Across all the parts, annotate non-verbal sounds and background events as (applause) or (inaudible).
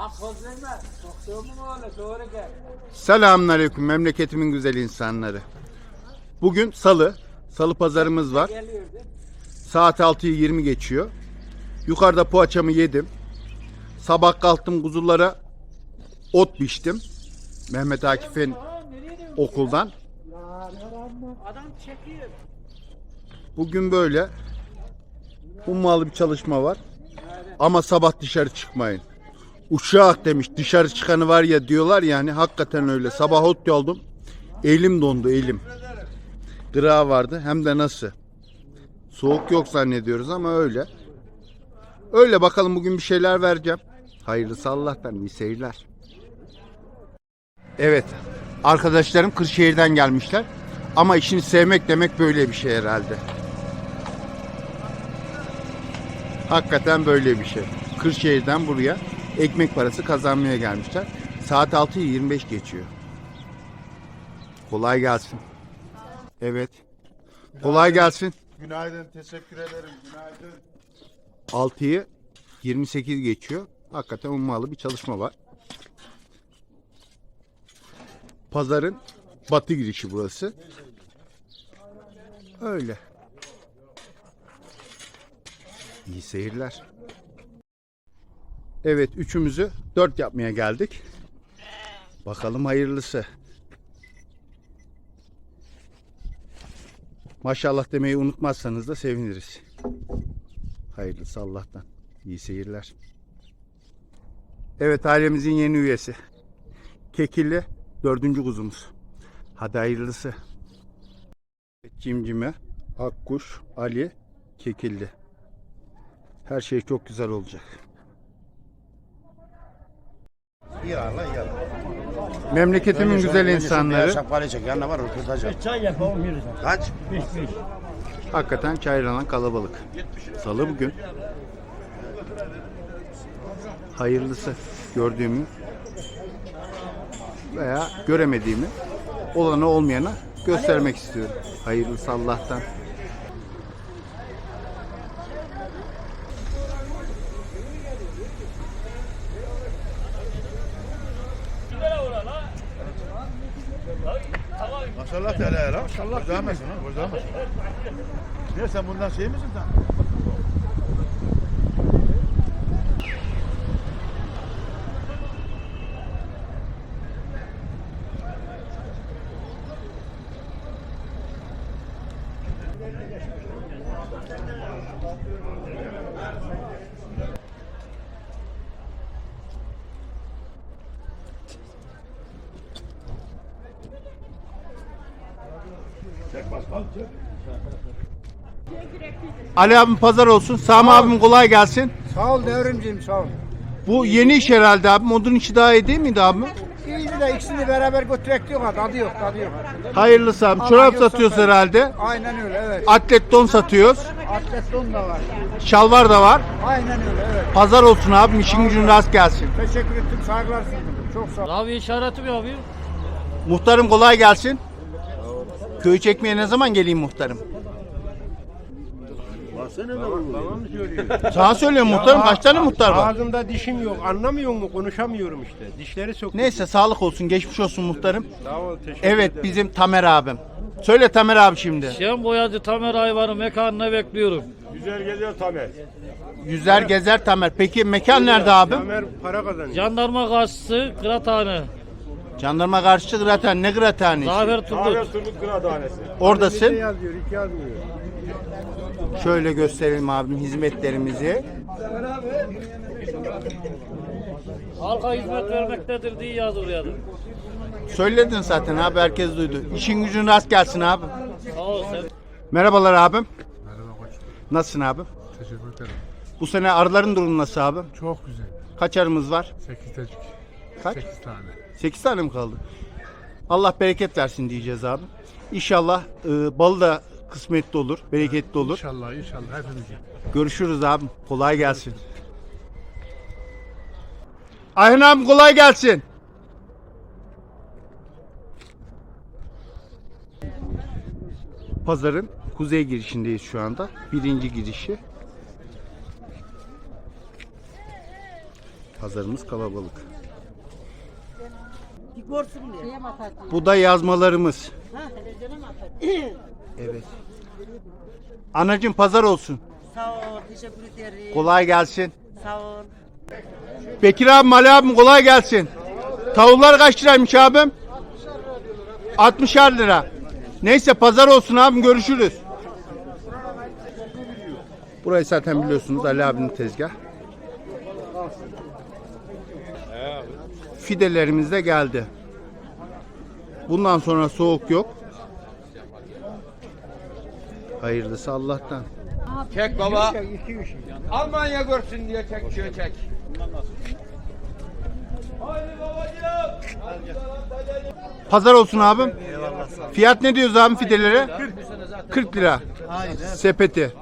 Bak poz verme. Doğru gel. Selamünaleyküm memleketimin güzel insanları. Bugün salı. Salı pazarımız var. Geliyordu. Saat 6'yı 20 geçiyor. Yukarıda poğaçamı yedim. Sabah kalktım kuzulara ot biçtim. Mehmet Akif'in okuldan. Adam çekiyor. Bugün böyle ummalı bir çalışma var. Ama sabah dışarı çıkmayın. Uşak demiş dışarı çıkanı var ya diyorlar yani hakikaten öyle. Sabah ot yoldum. Elim dondu elim. Gıra vardı hem de nasıl. Soğuk yok zannediyoruz ama öyle. Öyle bakalım bugün bir şeyler vereceğim. Hayırlısı Allah'tan iyi seyirler. Evet arkadaşlarım Kırşehir'den gelmişler. Ama işini sevmek demek böyle bir şey herhalde. Hakikaten böyle bir şey. Kırşehir'den buraya ekmek parası kazanmaya gelmişler. Saat 6'yı 25 geçiyor. Kolay gelsin. Evet. Kolay gelsin. Günaydın, teşekkür ederim. Günaydın. 6'yı 28 geçiyor. Hakikaten ummalı bir çalışma var. Pazarın batı girişi burası. Öyle. İyi seyirler. Evet üçümüzü dört yapmaya geldik. Bakalım hayırlısı. Maşallah demeyi unutmazsanız da seviniriz. Hayırlısı Allah'tan. İyi seyirler. Evet ailemizin yeni üyesi. Kekilli dördüncü kuzumuz. Hadi hayırlısı. Cimcime, Akkuş, Ali, Kekilli. Her şey çok güzel olacak. Yağla yağla. Memleketimin güzel insanları. Şapkalı çek, yanına var röportaj yap. Çay yapalım yürüyün. Kaç? Beş beş. Hakikaten çaylanan kalabalık. Salı bugün. Hayırlısı gördüğümü veya göremediğimi olanı olmayana göstermek istiyorum. Hayırlısı Allah'tan. Maşallah Teala ya. Maşallah. Bozamazsın ha, bozamazsın. Ne sen bundan şey misin sen? Ali abim pazar olsun. Sami abim kolay gelsin. Sağ ol devrimciyim sağ ol. Bu yeni iş herhalde abim. Odun içi daha iyi değil miydi abim? İyiydi de ikisini beraber götürek diyor ha tadı yok tadı yok. Hayırlısı abi. Allah Çorap yoksa satıyoruz ben- herhalde. Aynen öyle evet. Atlet don satıyoruz. Atlet don da var. Şalvar da var. Aynen öyle evet. Pazar olsun abim. İşin gücün rast gelsin. Teşekkür ettim saygılar sundum. Çok sağ ol. Abi işareti mi abi? Muhtarım kolay gelsin. Köyü çekmeye ne zaman geleyim muhtarım? Sana söylüyorum muhtarım kaç tane muhtar var? Ağzımda dişim yok. Anlamıyor mu? Konuşamıyorum işte. Dişleri sok. Neyse sağlık olsun geçmiş olsun muhtarım. Sağ ol. Teşekkür Evet ederim. bizim Tamer abim. Söyle Tamer abi şimdi. Şen boyacı Tamer Ayvan'ın mekanına bekliyorum. Güzel geziyor Tamer. Yüzer gezer Tamer. Peki mekan nerede abim? Tamer para kazanıyor. Jandarma karşısı Kıraathane. Jandarma karşı graten ne gratani? Zafer Turgut. Turgut Kıraathanesi. Oradasın. yazıyor, hiç yazmıyor. Şöyle gösterelim abim hizmetlerimizi. Halka hizmet vermektedir diye yaz oraya da. Söyledin zaten abi herkes duydu. İşin gücün rast gelsin abi. Sağ ol sen. Merhabalar abim. Nasılsın abi? Teşekkür ederim. Bu sene arıların durumu nasıl abim? Çok güzel. Kaç arımız var? 8 tecik. Kaç? 8 tane. 8 tane mi kaldı? Allah bereket versin diyeceğiz abi. İnşallah e, balı da kısmetli olur, bereketli olur. İnşallah inşallah hepimize. Görüşürüz abi. Kolay gelsin. Ayhan abi kolay gelsin. Pazarın kuzey girişindeyiz şu anda. Birinci girişi. Pazarımız kalabalık. Görsün diye. Bu da yazmalarımız. (clears throat) Evet. Anacım pazar olsun. Sağ ol, teşekkür ederim. Kolay gelsin. Sağ ol. Bekir abim, Ali abim kolay gelsin. Tavuklar kaç liraymış abim? 60'ar lira. Neyse pazar olsun abim görüşürüz. Burayı zaten biliyorsunuz Ali abinin tezgah. Fidelerimiz de geldi. Bundan sonra soğuk yok. Hayırlısı Allah'tan. Çek baba. Almanya görsün diye çek şöyle çek. Pazar olsun abim. Fiyat ne diyoruz abim fidelere? 40 lira. Sepeti.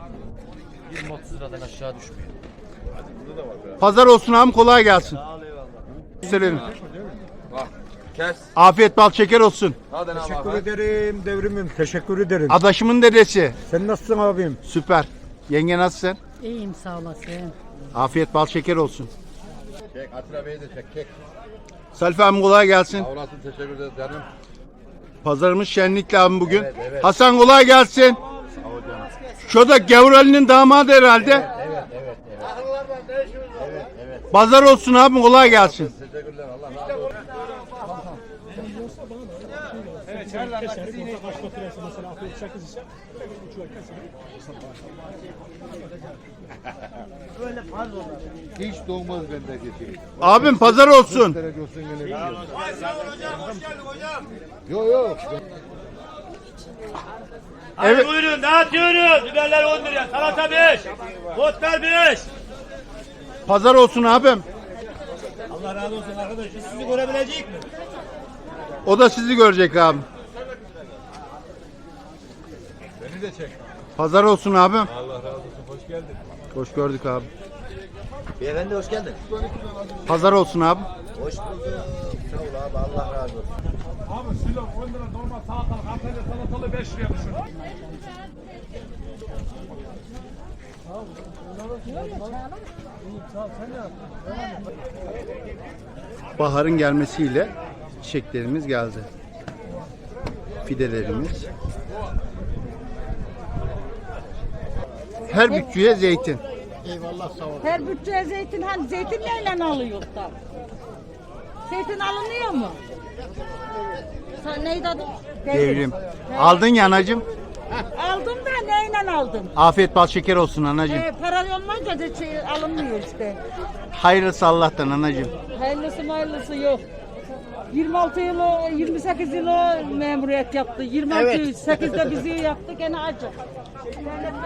20-30 liradan aşağı düşmüyor. Pazar olsun abim kolay gelsin. Selam. Kes. Afiyet bal şeker olsun. Hadi ne Teşekkür ederim devrimim. Teşekkür ederim. Adaşımın dedesi. Sen nasılsın abim? Süper. Yenge nasılsın? İyiyim sağ olasın. Afiyet bal şeker olsun. Çek Atilla Bey'i de çek. Çek. Salif abim kolay gelsin. Sağ olasın teşekkür ederiz canım. Pazarımız şenlikli abim bugün. Evet, evet. Hasan kolay gelsin. Sağ ol canım. Şu da Gavur Ali'nin damadı herhalde. Evet evet evet. Evet evet. Pazar olsun abim kolay gelsin. Teşekkürler Allah razı olsun. (laughs) Hiç doğmaz bendeki. Abim pazar olsun. Olsun gene. Yok yok. Evet. Buyurun dağıtıyoruz. Biberler 10 lira. Salata 5. Botlar 5. Pazar olsun abim. Allah razı olsun arkadaşlar. Sizi görebilecek mi? O da sizi görecek abim. Beni de çek. Pazar olsun abim. Allah razı olsun. Hoş geldin. Hoş gördük abi. Beyefendi hoş geldin. Pazar olsun abi. Hoş bulduk. Sağ ol abi Allah razı olsun. Abi silo 10 lira normal salatalık, Antalya salatalı 5 liraya düşün. Baharın gelmesiyle çiçeklerimiz geldi. Fidelerimiz. Her bütçeye zeytin. Her bütçeye zeytin, hani zeytin neyle alıyor da? Zeytin alınıyor mu? Sen neydi adın? Devrim. Aldın ya anacım. Aldım da neyle aldım? Afiyet bal şeker olsun anacım. Ee, para olmayınca da şey alınmıyor işte. Hayırlısı Allah'tan anacım. Hayırlısı hayırlısı yok. 26 yıl, o, 28 yıl o memuriyet yaptı. 26 8'de bizi yaptı gene acı.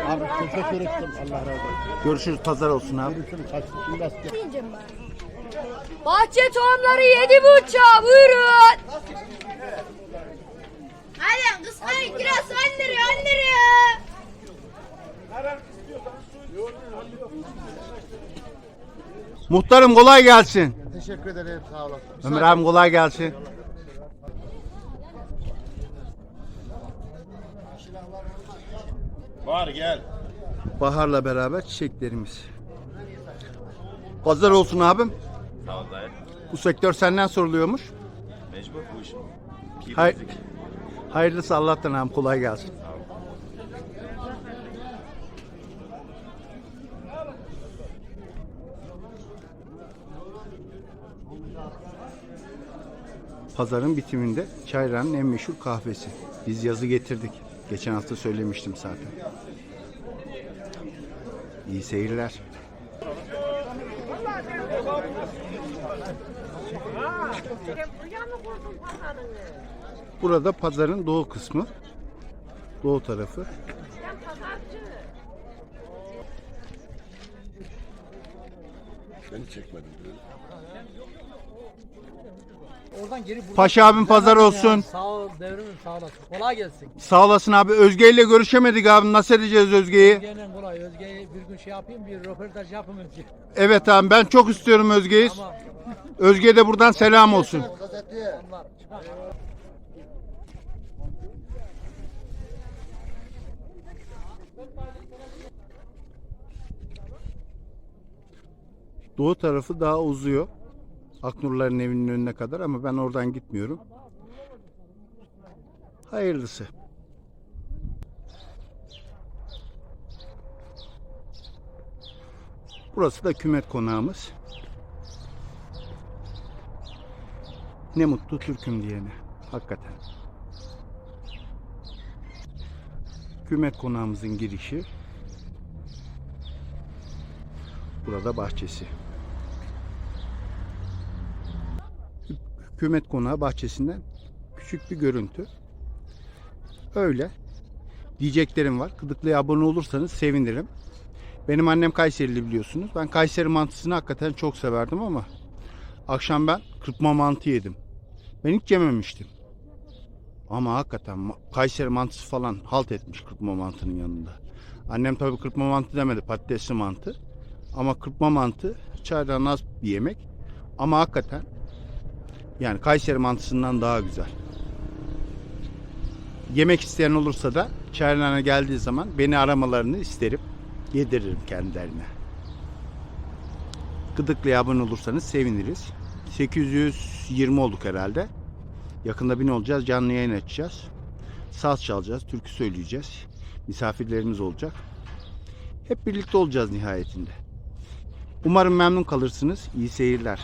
Abi teşekkür ettim. Allah razı olsun. Görüşürüz pazar olsun abi. Bahçe tohumları yedi buçuğa buyurun. Hadi 10 lira 10 lira. Muhtarım kolay gelsin. Teşekkür ederim. Sağ olasın. Ömer abim kolay gelsin. Var gel. Baharla beraber çiçeklerimiz. Pazar olsun abim. Sağ ol dayı. Bu sektör senden soruluyormuş. Mecbur bu iş. Hay Hayırlısı Allah'tan abim kolay gelsin. Pazarın bitiminde Çayra'nın en meşhur kahvesi. Biz yazı getirdik. Geçen hafta söylemiştim zaten. İyi seyirler. Burada pazarın doğu kısmı. Doğu tarafı. Paşa abim pazar olsun. Sağ ol devrimim sağ olasın. Kolay gelsin. Sağ olasın abi. Özge ile görüşemedik abi. Nasıl edeceğiz Özge'yi? Gene kolay. Özge'yi bir gün şey yapayım bir röportaj yapayım önce. Evet abi ben çok istiyorum Özge'yi. Özge'ye de buradan selam olsun. Doğu tarafı daha uzuyor. Aknurların evinin önüne kadar ama ben oradan gitmiyorum. Hayırlısı. Burası da kümet konağımız. Ne mutlu Türk'üm diyene. Hakikaten. Kümet konağımızın girişi. Burada bahçesi. Hükümet konağı bahçesinden küçük bir görüntü. Öyle. Diyeceklerim var. Kıdıklı'ya abone olursanız sevinirim. Benim annem Kayserili biliyorsunuz. Ben Kayseri mantısını hakikaten çok severdim ama akşam ben kırpma mantı yedim. Ben hiç yememiştim. Ama hakikaten Kayseri mantısı falan halt etmiş kırpma mantının yanında. Annem tabii kırpma mantı demedi patatesli mantı. Ama kırpma mantı çaydan az bir yemek. Ama hakikaten yani Kayseri mantısından daha güzel. Yemek isteyen olursa da Çaylan'a geldiği zaman beni aramalarını isterim. Yediririm kendilerine. Gıdıklı'ya abone olursanız seviniriz. 820 olduk herhalde. Yakında bin olacağız. Canlı yayın açacağız. Saz çalacağız. Türkü söyleyeceğiz. Misafirlerimiz olacak. Hep birlikte olacağız nihayetinde. Umarım memnun kalırsınız. İyi seyirler.